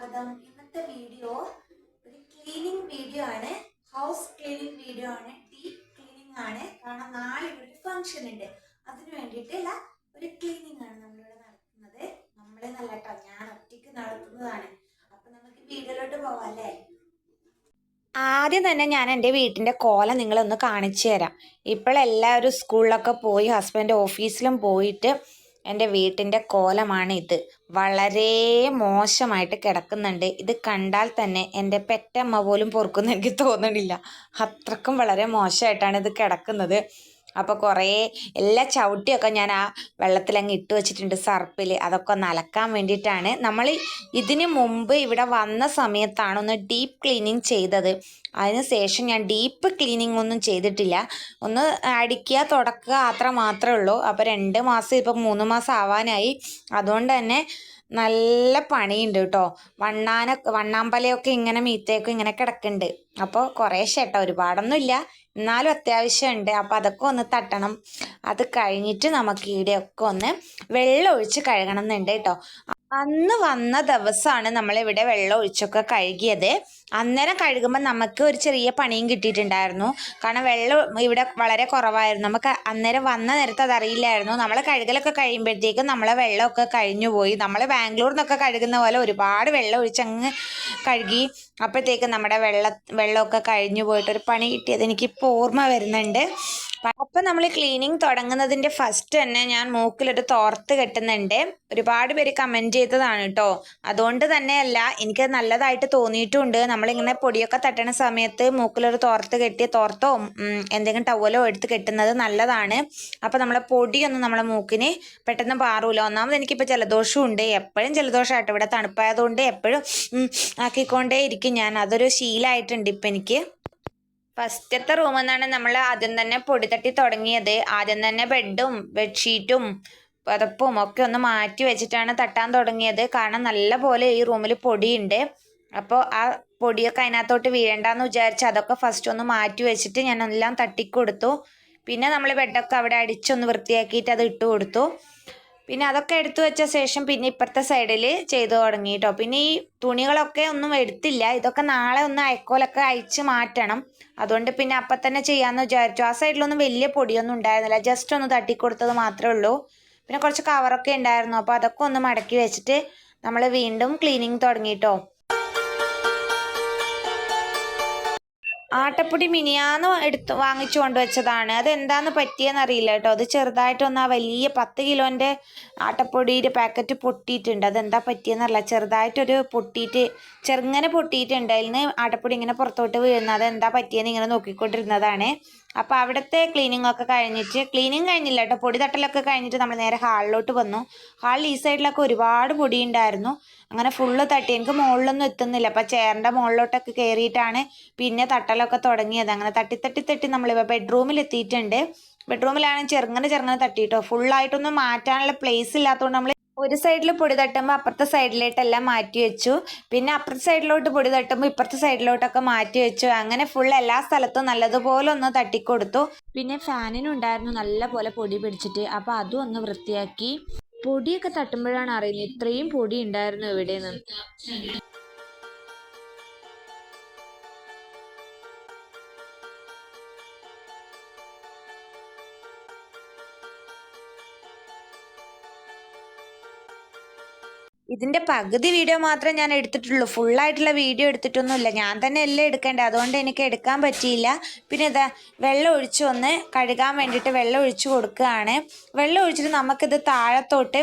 സ്വാഗതം. ഇന്നത്തെ വീഡിയോ ഒരു ക്ലീനിങ് വീഡിയോ ആണ്. ഹൗസ് ക്ലീനിങ് വീഡിയോ ആണ്. ഡീപ് ക്ലീനിങ് ആണ്. കാരണം നാളെ ഒരു ഫംഗ്ഷൻ ഉണ്ട്. അതിന് വേണ്ടിയിട്ടുള്ള ഒരു ക്ലീനിങ് ആണ് നമ്മളിവിടെ നടത്തുന്നത്. നമ്മളെ നല്ല കേട്ടോ ഞാൻ ഒറ്റയ്ക്ക് നടത്തുന്നതാണ്. അപ്പൊ നമുക്ക് വീഡിയോയിലോട്ട് പോവാം അല്ലേ? ആദ്യം തന്നെ ഞാൻ എന്റെ വീട്ടിന്റെ കോല നിങ്ങളൊന്ന് കാണിച്ചു തരാം. ഇപ്പോഴെല്ലാവരും സ്കൂളിലൊക്കെ പോയി ഹസ്ബൻഡ് ഓഫീസിലും പോയിട്ട് എന്റെ വീട്ടിന്റെ കോലമാണ് ഇത് വളരെ മോശമായിട്ട് കിടക്കുന്നുണ്ട്. ഇത് കണ്ടാൽ തന്നെ എന്റെ പെറ്റമ്മ പോലും പൊറുക്കുന്ന എനിക്ക് തോന്നണില്ല. അത്രക്കും വളരെ മോശമായിട്ടാണ് ഇത് കിടക്കുന്നത്. അപ്പോൾ കുറേ എല്ലാ ചവിട്ടിയൊക്കെ ഞാൻ ആ വെള്ളത്തിൽ അങ്ങ് ഇട്ട് വെച്ചിട്ടുണ്ട് സർപ്പിൽ അതൊക്കെ ഒന്ന് അലക്കാൻ വേണ്ടിയിട്ടാണ്. നമ്മൾ ഇതിന് മുമ്പ് ഇവിടെ വന്ന സമയത്താണ് ഒന്ന് ഡീപ്പ് ക്ലീനിങ് ചെയ്തത്. അതിന് ശേഷം ഞാൻ ഡീപ്പ് ക്ലീനിങ് ഒന്നും ചെയ്തിട്ടില്ല. ഒന്ന് അടിക്കുക തുടക്കുക അത്ര മാത്രമേ ഉള്ളൂ. അപ്പോൾ രണ്ട് മാസം ഇപ്പം മൂന്ന് മാസം ആവാനായി. അതുകൊണ്ട് തന്നെ നല്ല പണിയുണ്ട് കേട്ടോ. വണ്ണാനൊക്കെ വണ്ണാമ്പലയൊക്കെ ഇങ്ങനെ മീത്തേക്കും ഇങ്ങനെ കിടക്കുന്നുണ്ട് അപ്പോൾ കുറേശ്ശെ കേട്ടോ ഒരുപാടൊന്നുമില്ല എന്നാലും അത്യാവശ്യമുണ്ട് അപ്പോൾ അതൊക്കെ ഒന്ന് തട്ടണം. അത് കഴിഞ്ഞിട്ട് നമുക്ക് ഇവിടെയൊക്കെ ഒന്ന് വെള്ളം ഒഴിച്ച് കഴുകണം എന്നുണ്ട് കേട്ടോ അന്ന് വന്ന ദിവസമാണ് നമ്മളിവിടെ വെള്ളം ഒഴിച്ചൊക്കെ കഴുകിയത്. അന്നേരം കഴുകുമ്പോൾ നമുക്ക് ഒരു ചെറിയ പണിയും കിട്ടിയിട്ടുണ്ടായിരുന്നു. കാരണം വെള്ളം ഇവിടെ വളരെ കുറവായിരുന്നു. നമുക്ക് അന്നേരം വന്ന നേരത്തെ അതറിയില്ലായിരുന്നു. നമ്മൾ കഴുകലൊക്കെ കഴിയുമ്പോഴത്തേക്കും നമ്മളെ വെള്ളമൊക്കെ കഴിഞ്ഞു പോയി. നമ്മൾ ബാംഗ്ലൂരിൽ നിന്നൊക്കെ കഴുകുന്ന പോലെ ഒരുപാട് വെള്ളം ഒഴിച്ചങ്ങ് കഴുകി അപ്പോഴത്തേക്കും നമ്മുടെ വെള്ള വെള്ളമൊക്കെ കഴിഞ്ഞു പോയിട്ട് ഒരു പണി കിട്ടിയത് എനിക്കിപ്പോൾ ഓർമ്മ വരുന്നുണ്ട്. അപ്പം നമ്മൾ ക്ലീനിങ് തുടങ്ങുന്നതിന്റെ ഫസ്റ്റ് തന്നെ ഞാൻ മൂക്കിലൊരു തോർത്ത് കെട്ടുന്നുണ്ട്. ഒരുപാട് പേര് കമന്റ് ചെയ്തതാണ് കേട്ടോ അതുകൊണ്ട് തന്നെയല്ല എനിക്ക് നല്ലതായിട്ട് തോന്നിയിട്ടുണ്ട്. നമ്മളിങ്ങനെ പൊടിയൊക്കെ തട്ടണ സമയത്ത് മൂക്കിലൊരു തോർത്ത് കെട്ടി തോർത്തോ എന്തെങ്കിലും ടവലോ എടുത്ത് കെട്ടുന്നത് നല്ലതാണ്. അപ്പോൾ നമ്മളെ പൊടിയൊന്നും നമ്മളെ മൂക്കിന് പെട്ടെന്ന് പാറൂല. ഒന്നാമത് എനിക്കിപ്പോൾ ജലദോഷവും ഉണ്ട്. എപ്പോഴും ജലദോഷമായിട്ട് ഇവിടെ തണുപ്പായതുകൊണ്ട് എപ്പോഴും ആക്കിക്കൊണ്ടേ ഇരിക്കും ഞാൻ. അതൊരു ശീലമായിട്ടുണ്ട് ഇപ്പം എനിക്ക്. ഫസ്റ്റത്തെ റൂമിൽ നിന്നാണ് നമ്മൾ ആദ്യം തന്നെ പൊടി തട്ടി തുടങ്ങിയത്. ആദ്യം തന്നെ ബെഡും ബെഡ്ഷീറ്റും പതപ്പും ഒക്കെ ഒന്ന് മാറ്റി വെച്ചിട്ടാണ് തട്ടാൻ തുടങ്ങിയത്. കാരണം നല്ല പോലെ ഈ റൂമിൽ പൊടിയുണ്ട്. അപ്പോൾ ആ പൊടിയൊക്കെ അതിനകത്തോട്ട് വീഴണ്ടെന്ന് വിചാരിച്ച് അതൊക്കെ ഫസ്റ്റ് ഒന്ന് മാറ്റി വെച്ചിട്ട് ഞാൻ എല്ലാം തട്ടിക്കൊടുത്തു. പിന്നെ നമ്മൾ ബെഡൊക്കെ അവിടെ അടിച്ചൊന്ന് വൃത്തിയാക്കിയിട്ട് അത് ഇട്ട് കൊടുത്തു. പിന്നെ അതൊക്കെ എടുത്തു വെച്ച ശേഷം പിന്നെ ഇപ്പുറത്തെ സൈഡിൽ ചെയ്തു തുടങ്ങി കേട്ടോ പിന്നെ ഈ തുണികളൊക്കെ ഒന്നും എടുത്തില്ല. ഇതൊക്കെ നാളെ ഒന്ന് അയക്കോലൊക്കെ അയച്ച് മാറ്റണം. അതുകൊണ്ട് പിന്നെ അപ്പം തന്നെ ചെയ്യാമെന്ന് വിചാരിച്ചു. ആ സൈഡിലൊന്നും വലിയ പൊടിയൊന്നും ഉണ്ടായിരുന്നില്ല. ജസ്റ്റ് ഒന്ന് തട്ടിക്കൊടുത്തത് മാത്രമേ ഉള്ളൂ. പിന്നെ കുറച്ച് കവറൊക്കെ ഉണ്ടായിരുന്നു. അപ്പോൾ അതൊക്കെ ഒന്ന് മടക്കി വെച്ചിട്ട് നമ്മൾ വീണ്ടും ക്ലീനിങ് തുടങ്ങിട്ടോ ആട്ടപ്പൊടി മിനിയാന്ന് എടുത്ത് വാങ്ങിച്ചു കൊണ്ടുവച്ചതാണ്. അത് എന്താന്ന് പറ്റിയെന്ന് അറിയില്ല കേട്ടോ. അത് ചെറുതായിട്ടൊന്ന് ആ വലിയ പത്ത് കിലോന്റെ ആട്ടപ്പൊടിയുടെ പാക്കറ്റ് പൊട്ടിയിട്ടുണ്ട്. അതെന്താ പറ്റിയെന്നറിയില്ല ചെറുതായിട്ടൊരു പൊട്ടിയിട്ട് ചെറുങ്ങനെ പൊട്ടിയിട്ടുണ്ട് അതിൽ നിന്ന് ആട്ടപ്പൊടി ഇങ്ങനെ പുറത്തോട്ട് വീഴുന്നത്. അതെന്താ പറ്റിയെന്ന് ഇങ്ങനെ നോക്കിക്കൊണ്ടിരുന്നതാണ്. അപ്പോൾ അവിടുത്തെ ക്ലീനിങ് ഒക്കെ കഴിഞ്ഞിട്ട് ക്ലീനിങ് കഴിഞ്ഞില്ല കേട്ടോ പൊടി തട്ടലൊക്കെ കഴിഞ്ഞിട്ട് നമ്മൾ നേരെ ഹാളിലോട്ട് വന്നു. ഹാളിൽ ഈ സൈഡിലൊക്കെ ഒരുപാട് പൊടി ഉണ്ടായിരുന്നു അങ്ങനെ ഫുള്ള് തട്ടി. എനിക്ക് മുകളിലൊന്നും എത്തുന്നില്ല. അപ്പോൾ ചെയറിന്റെ മുകളിലോട്ടൊക്കെ കയറിയിട്ടാണ് പിന്നെ തട്ടലൊക്കെ തുടങ്ങിയത്. അങ്ങനെ തട്ടി തട്ടി തട്ടി നമ്മളിപ്പോൾ ബെഡ്റൂമിൽ എത്തിയിട്ടുണ്ട്. ബെഡ്റൂമിലാണ് ചെറുങ്ങനെ ചെറുങ്ങനെ തട്ടിയിട്ടോ. ഫുള്ളായിട്ടൊന്നും മാറ്റാനുള്ള പ്ലേസ് ഇല്ലാത്തതുകൊണ്ട് നമ്മൾ ഒരു സൈഡിൽ പൊടി തട്ടുമ്പോൾ അപ്പുറത്തെ സൈഡിലോട്ടെല്ലാം മാറ്റി വെച്ചു. പിന്നെ അപ്പുറത്തെ സൈഡിലോട്ട് പൊടി തട്ടുമ്പോൾ ഇപ്പുറത്തെ സൈഡിലോട്ടൊക്കെ മാറ്റി വെച്ചു. അങ്ങനെ ഫുൾ എല്ലാ സ്ഥലത്തും നല്ലതുപോലെ ഒന്ന് തട്ടിക്കൊടുത്തു. പിന്നെ ഫാനിനുണ്ടായിരുന്നു നല്ല പോലെ പൊടി പിടിച്ചിട്ട്. അപ്പോൾ അതും ഒന്ന് വൃത്തിയാക്കി. പൊടിയൊക്കെ തട്ടുമ്പോഴാണ് അറിയുന്നത് ഇത്രയും പൊടി ഉണ്ടായിരുന്നു ഇവിടെ നിന്ന് ഇതിന്റെ പകുതി വീഡിയോ മാത്രമേ ഞാൻ എടുത്തിട്ടുള്ളൂ. ഫുള്ളായിട്ടുള്ള വീഡിയോ എടുത്തിട്ടൊന്നുമില്ല. ഞാൻ തന്നെ എല്ലാം എടുക്കേണ്ടത്. അതുകൊണ്ട് എനിക്ക് എടുക്കാൻ പറ്റിയില്ല. പിന്നെ ഇതാ വെള്ളം ഒഴിച്ച് ഒന്ന് കഴുകാൻ വേണ്ടിയിട്ട് വെള്ളം ഒഴിച്ച് കൊടുക്കുകയാണ്. വെള്ളം ഒഴിച്ചിട്ട് നമുക്കിത് താഴത്തോട്ട്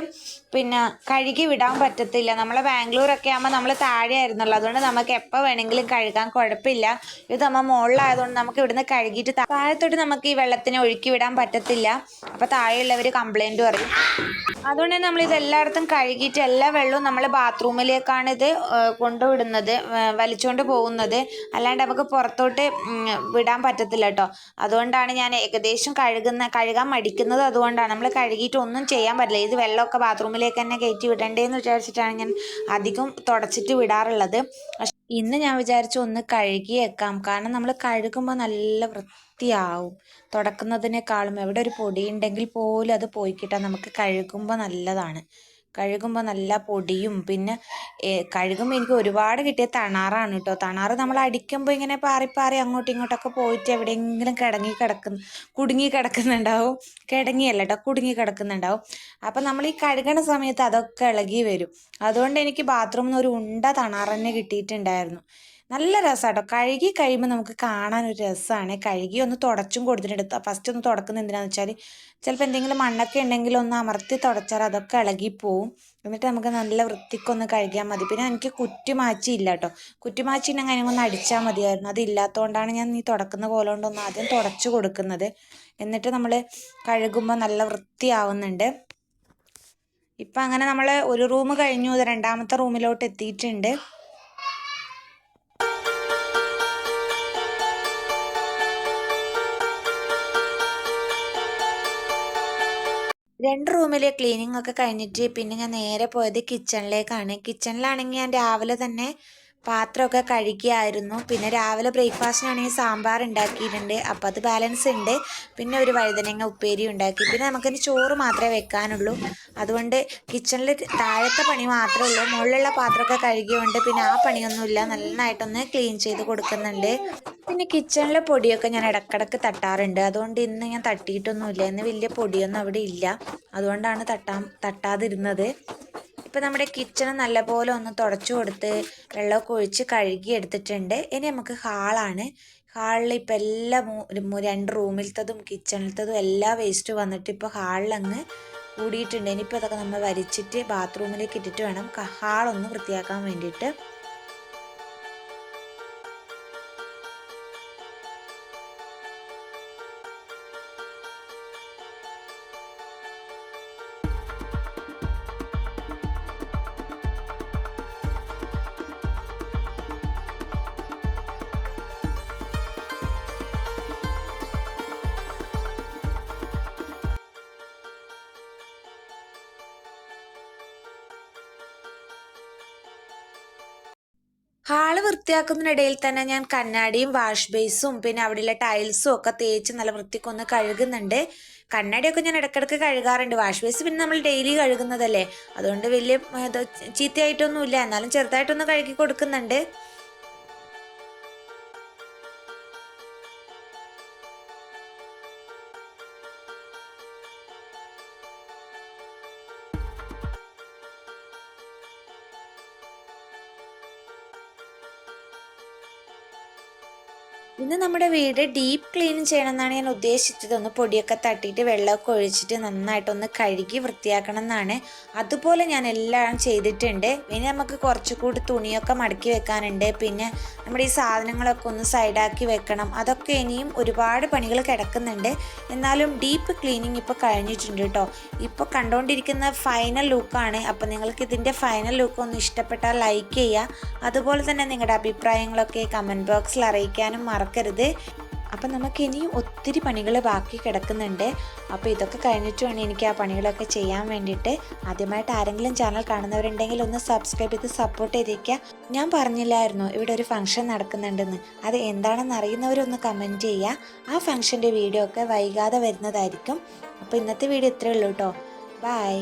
പിന്നെ കഴുകി വിടാൻ പറ്റത്തില്ല. നമ്മളെ ബാംഗ്ലൂരൊക്കെ ആകുമ്പോൾ നമ്മൾ താഴെ ആയിരുന്നല്ലോ അതുകൊണ്ട് നമുക്ക് എപ്പോൾ വേണമെങ്കിലും കഴുകാൻ കുഴപ്പമില്ല. ഇത് നമ്മൾ മുകളിലായതുകൊണ്ട് നമുക്ക് ഇവിടുന്ന് കഴുകിയിട്ട് താഴത്തോട്ട് നമുക്ക് ഈ വെള്ളത്തിന് ഒഴുക്കി വിടാൻ പറ്റത്തില്ല. അപ്പോൾ താഴെയുള്ളവർ കംപ്ലൈന്റ് പറയും. അതുകൊണ്ട് തന്നെ നമ്മൾ ഇതെല്ലായിടത്തും കഴുകിയിട്ട് എല്ലാ വെള്ളവും നമ്മൾ ബാത്റൂമിലേക്കാണ് ഇത് കൊണ്ടുവിടുന്നത് വലിച്ചുകൊണ്ട് പോകുന്നത്. അല്ലാണ്ട് നമുക്ക് പുറത്തോട്ട് വിടാൻ പറ്റത്തില്ല കേട്ടോ അതുകൊണ്ടാണ് ഞാൻ ഏകദേശം കഴുകുന്ന കഴുകാൻ മടിക്കുന്നത്. അതുകൊണ്ടാണ് നമ്മൾ കഴുകിയിട്ട് ഒന്നും ചെയ്യാൻ പറ്റില്ല. ഇത് വെള്ളമൊക്കെ ബാത്റൂമിലേക്ക് തന്നെ കയറ്റി വിടണ്ടേന്ന് വിചാരിച്ചിട്ടാണ് ഞാൻ അധികം തുടച്ചിട്ട് വിടാറുള്ളത്. ഇന്ന് ഞാൻ വിചാരിച്ചു ഒന്ന് കഴുകിയേക്കാം. കാരണം നമ്മൾ കഴുകുമ്പോൾ നല്ല വൃത്തിയാവും. തുടക്കുന്നതിനേക്കാളും എവിടെ ഒരു പൊടി ഉണ്ടെങ്കിൽ പോലും അത് പോയി കിട്ടാൻ നമുക്ക് കഴുകുമ്പോൾ നല്ലതാണ്. കഴുകുമ്പോൾ നല്ല പൊടിയും പിന്നെ കഴുകുമ്പോൾ എനിക്ക് ഒരുപാട് കിട്ടിയ തണാറാണ് കേട്ടോ തണാറ് നമ്മൾ അടിക്കുമ്പോൾ ഇങ്ങനെ പാറി പാറി അങ്ങോട്ടും ഇങ്ങോട്ടൊക്കെ പോയിട്ട് എവിടെയെങ്കിലും കിടങ്ങി കിടക്കുന്ന കുടുങ്ങി കിടക്കുന്നുണ്ടാവും. കിടങ്ങിയല്ല കേട്ടോ കുടുങ്ങി കിടക്കുന്നുണ്ടാവും. അപ്പം നമ്മൾ ഈ കഴുകണ സമയത്ത് അതൊക്കെ ഇളകി വരും. അതുകൊണ്ട് എനിക്ക് ബാത്റൂമിൽ നിന്ന് ഒരു ഉണ്ട തണാറ് തന്നെ കിട്ടിയിട്ടുണ്ടായിരുന്നു. നല്ല രസമാട്ടോ കഴുകി കഴിയുമ്പോൾ നമുക്ക് കാണാൻ ഒരു രസമാണ് കഴുകി ഒന്ന് തുടച്ചും കൊടുത്തിട്ടുണ്ട് ഫസ്റ്റ് ഒന്ന് തുടക്കുന്നത് എന്തിനാന്ന് വെച്ചാൽ ചിലപ്പോൾ എന്തെങ്കിലും മണ്ണൊക്കെ ഉണ്ടെങ്കിൽ ഒന്ന് അമർത്തി തുടച്ചാൽ അതൊക്കെ ഇളകിപ്പോവും എന്നിട്ട് നമുക്ക് നല്ല വൃത്തിക്കൊന്ന് കഴുകിയാൽ മതി. പിന്നെ എനിക്ക് കുറ്റിമാച്ചി ഇല്ല കേട്ടോ കുറ്റിമാച്ചി ഉണ്ടെങ്കിൽ അതിനെ ഒന്ന് അടിച്ചാൽ മതിയായിരുന്നു. അതില്ലാത്തതുകൊണ്ടാണ് ഞാൻ ഈ തുടക്കുന്ന പോലെ കൊണ്ടൊന്ന് ആദ്യം തുടച്ചു കൊടുക്കുന്നത്. എന്നിട്ട് നമ്മൾ കഴുകുമ്പോൾ നല്ല വൃത്തിയാവുന്നുണ്ട്. ഇപ്പം അങ്ങനെ നമ്മൾ ഒരു റൂം കഴിഞ്ഞു. രണ്ടാമത്തെ റൂമിലോട്ട് എത്തിയിട്ടുണ്ട്. രണ്ട് റൂമിലെ ക്ലീനിങ് ഒക്കെ കഴിഞ്ഞിട്ട് പിന്നെ ഞാൻ നേരെ പോയത് കിച്ചണിലേക്കാണ് കിച്ചണിലാണെങ്കിൽ ഞാൻ രാവിലെ തന്നെ പാത്രമൊക്കെ കഴുകിയായിരുന്നു. പിന്നെ രാവിലെ ബ്രേക്ക്ഫാസ്റ്റിനാണെങ്കിൽ സാമ്പാർ ഉണ്ടാക്കിയിട്ടുണ്ട്. അപ്പോൾ അത് ബാലൻസ് ഉണ്ട്. പിന്നെ ഒരു വഴുതനങ്ങ ഉപ്പേരി ഉണ്ടാക്കി. പിന്നെ നമുക്കിനി ചോറ് മാത്രമേ വെക്കാനുള്ളൂ. അതുകൊണ്ട് കിച്ചണിൽ താഴത്തെ പണി മാത്രമേ ഉള്ളൂ. മുകളിലുള്ള പാത്രമൊക്കെ കഴുകിയുണ്ട് പിന്നെ ആ പണിയൊന്നുമില്ല. നന്നായിട്ടൊന്ന് ക്ലീൻ ചെയ്ത് കൊടുക്കുന്നുണ്ട്. പിന്നെ കിച്ചണിലെ പൊടിയൊക്കെ ഞാൻ ഇടക്കിടക്ക് തട്ടാറുണ്ട്. അതുകൊണ്ട് ഇന്ന് ഞാൻ തട്ടിയിട്ടൊന്നുമില്ല. ഇന്ന് വലിയ പൊടിയൊന്നും അവിടെ ഇല്ല. അതുകൊണ്ടാണ് തട്ടാ തട്ടാതിരുന്നത്. ഇപ്പം നമ്മുടെ കിച്ചൺ നല്ലപോലെ ഒന്ന് തുടച്ചു കൊടുത്ത് വെള്ളമൊക്കെ ഒഴിച്ച് കഴുകി എടുത്തിട്ടുണ്ട്. ഇനി നമുക്ക് ഹാളാണ്. ഹാളിൽ ഇപ്പം എല്ലാ രണ്ട് റൂമിലത്തതും കിച്ചണിലത്തതും എല്ലാ വേസ്റ്റ് വന്നിട്ട് ഇപ്പോൾ ഹാളിലങ്ങ് കൂടിയിട്ടുണ്ട്. ഇനിയിപ്പോൾ അതൊക്കെ നമ്മൾ വരിച്ചിട്ട് ബാത്റൂമിലേക്ക് ഇട്ടിട്ട് വേണം ഹാളൊന്ന് വൃത്തിയാക്കാൻ വേണ്ടിയിട്ട്. ഹാൾ വൃത്തിയാക്കുന്നതിനിടയിൽ തന്നെ ഞാൻ കണ്ണാടിയും വാഷ് ബേസും പിന്നെ അവിടെയുള്ള ടൈൽസും ഒക്കെ തേച്ച് നല്ല വൃത്തിക്കൊന്ന് കഴുകുന്നുണ്ട്. കണ്ണാടിയൊക്കെ ഞാൻ ഇടയ്ക്കിടയ്ക്ക് കഴുകാറുണ്ട്. വാഷ് ബേസ് പിന്നെ നമ്മൾ ഡെയിലി കഴുകുന്നതല്ലേ. അതുകൊണ്ട് വലിയ ചീത്തയായിട്ടൊന്നുമില്ല. എന്നാലും ചെറുതായിട്ടൊന്ന് കഴുകി കൊടുക്കുന്നുണ്ട്. ഇന്ന് നമ്മുടെ വീട് ഡീപ്പ് ക്ലീൻ ചെയ്യണമെന്നാണ് ഞാൻ ഉദ്ദേശിച്ചത്. ഒന്ന് പൊടിയൊക്കെ തട്ടിയിട്ട് വെള്ളമൊക്കെ ഒഴിച്ചിട്ട് നന്നായിട്ടൊന്ന് കഴുകി വൃത്തിയാക്കണം എന്നാണ്. അതുപോലെ ഞാൻ എല്ലാം ചെയ്തിട്ടുണ്ട്. ഇനി നമുക്ക് കുറച്ചുകൂടി തുണിയൊക്കെ മടക്കി വെക്കാനുണ്ട്. പിന്നെ നമ്മുടെ ഈ സാധനങ്ങളൊക്കെ ഒന്ന് സൈഡാക്കി വെക്കണം. അതൊക്കെ ഇനിയും ഒരുപാട് പണികൾ കിടക്കുന്നുണ്ട്. എന്നാലും ഡീപ്പ് ക്ലീനിങ് ഇപ്പോൾ കഴിഞ്ഞിട്ടുണ്ട് കേട്ടോ. ഇപ്പോൾ കണ്ടുകൊണ്ടിരിക്കുന്ന ഫൈനൽ ലുക്കാണ് അപ്പോൾ നിങ്ങൾക്ക് ഇതിന്റെ ഫൈനൽ ലുക്ക് ഒന്ന് ഇഷ്ടപ്പെട്ടാൽ ലൈക്ക് ചെയ്യുക. അതുപോലെ തന്നെ നിങ്ങളുടെ അഭിപ്രായങ്ങളൊക്കെ കമന്റ് ബോക്സിൽ അറിയിക്കാനും മറക്കരുത്. അപ്പം നമുക്ക് ഇനിയും ഒത്തിരി പണികൾ ബാക്കി കിടക്കുന്നുണ്ട്. അപ്പോൾ ഇതൊക്കെ കഴിഞ്ഞിട്ട് വേണം എനിക്ക് ആ പണികളൊക്കെ ചെയ്യാൻ വേണ്ടിയിട്ട്. ആദ്യമായിട്ട് ആരെങ്കിലും ചാനൽ കാണുന്നവരുണ്ടെങ്കിൽ ഒന്ന് സബ്സ്ക്രൈബ് ചെയ്ത് സപ്പോർട്ട് ചെയ്തേക്കുക ഞാൻ പറഞ്ഞില്ലായിരുന്നു ഇവിടെ ഒരു ഫംഗ്ഷൻ നടക്കുന്നുണ്ടെന്ന്. അത് എന്താണെന്ന് അറിയുന്നവരൊന്ന് കമന്റ് ചെയ്യുക ആ ഫംഗ്ഷന്റെ വീഡിയോ ഒക്കെ വൈകാതെ വരുന്നതായിരിക്കും. അപ്പോൾ ഇന്നത്തെ വീഡിയോ ഇത്രയേ ഉള്ളൂ കേട്ടോ ബായ്